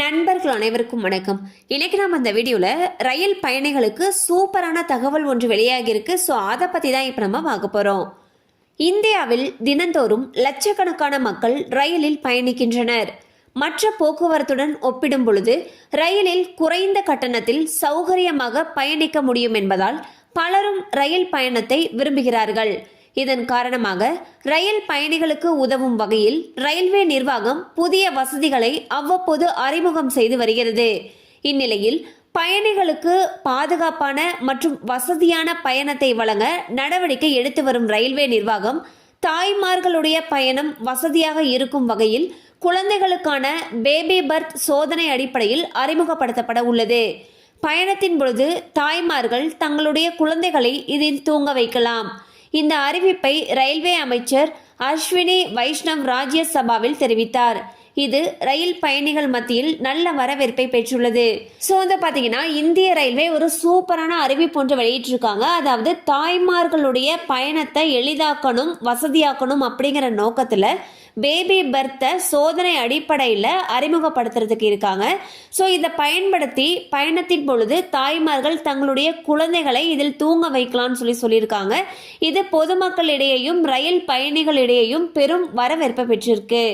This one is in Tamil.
நண்பர்கள் அனைவருக்கும் வணக்கம். இன்னைக்கு நம்ம இந்த வீடியோவில் ரயில் பயணிகளுக்கு சூப்பரான தகவல் ஒன்று வெளியாகியிருக்கு. ஸோ அதை பற்றி தான் இப்போ நம்ம பார்க்க போகிறோம் இந்தியாவில் தினந்தோறும் லட்சக்கணக்கான மக்கள் ரயிலில் பயணிக்கின்றனர். மற்ற போக்குவரத்துடன் ஒப்பிடும் பொழுது ரயிலில் குறைந்த கட்டணத்தில் சௌகரியமாக பயணிக்க முடியும் என்பதால் பலரும் ரயில் பயணத்தை விரும்புகிறார்கள். இதன் காரணமாக ரயில் பயணிகளுக்கு உதவும் வகையில் ரயில்வே நிர்வாகம் புதிய வசதிகளை அவ்வப்போது அறிமுகம் செய்து வருகிறது. இந்நிலையில் பயணிகளுக்கு பாதுகாப்பான மற்றும் வசதியான பயணத்தை வழங்க நடவடிக்கை எடுத்து வரும் ரயில்வே நிர்வாகம் தாய்மார்களுடைய பயணம் வசதியாக இருக்கும் வகையில் குழந்தைகளுக்கான பேபி பர்த் சோதனை அடிப்படையில் அறிமுகப்படுத்தப்பட உள்ளது. பயணத்தின் பொழுது தாய்மார்கள் தங்களுடைய குழந்தைகளை இதில் தூங்க வைக்கலாம். இந்த அறிவிப்பை ரயில்வே அமைச்சர் அஸ்வினி வைஷ்ணவ் ராஜ்யசபாவில் தெரிவித்தார். இது ரயில் பயணிகள் மத்தியில் நல்ல வரவேற்பை பெற்றுள்ளது. ஸோ வந்து பார்த்தீங்கன்னா இந்திய ரயில்வே ஒரு சூப்பரான அறிவிப்பு ஒன்று வெளியிட்டிருக்காங்க. அதாவது தாய்மார்களுடைய பயணத்தை எளிதாக்கணும் வசதியாக்கணும் அப்படிங்கிற நோக்கத்தில் பேபி பர்த்தை சோதனை அடிப்படையில் அறிமுகப்படுத்துறதுக்கு இருக்காங்க. ஸோ இதை பயன்படுத்தி பயணத்தின் பொழுது தாய்மார்கள் தங்களுடைய குழந்தைகளை இதில் தூங்க வைக்கலாம்னு சொல்லி சொல்லியிருக்காங்க. இது பொதுமக்களிடையேயும் ரயில் பயணிகளிடையேயும் பெரும் வரவேற்பை பெற்றிருக்கு.